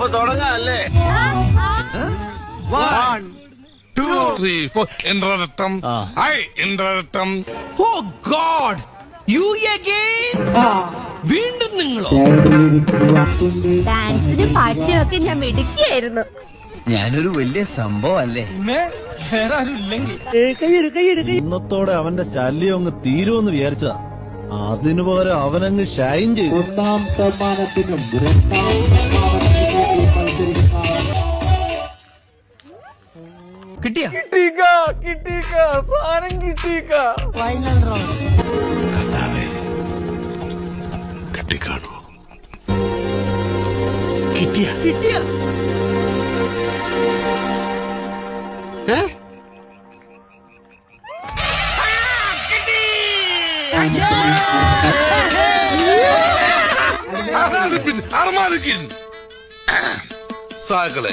അപ്പൊ തുടങ്ങാം അല്ലേ ത്രീ ഫോർ ഇന്ദ്രരട്ടം ഐ ഇന്ദ്രരട്ടം ഓ ഗോഡ് യു അഗൈൻ വീണ്ടും നിങ്ങളോ? ഡാൻസിന് പാട്ടിയൊക്കെ ഞാൻ മിടുക്കിയായിരുന്നു. ഞാനൊരു വലിയ സംഭവം അല്ലേ ഇന്നത്തോടെ അവന്റെ ശല്യം അങ്ങ് തീരുമെന്ന് വിചാരിച്ചതാ. അതിനു പകരം അവനങ്ങ് ഷൈൻ ചെയ്തു. ഒന്നാം സമ്മാനത്തിനും കിട്ടിയ? കെട്ടിക്കാണോ? അർമാദിക്കിൻ. സാകളെ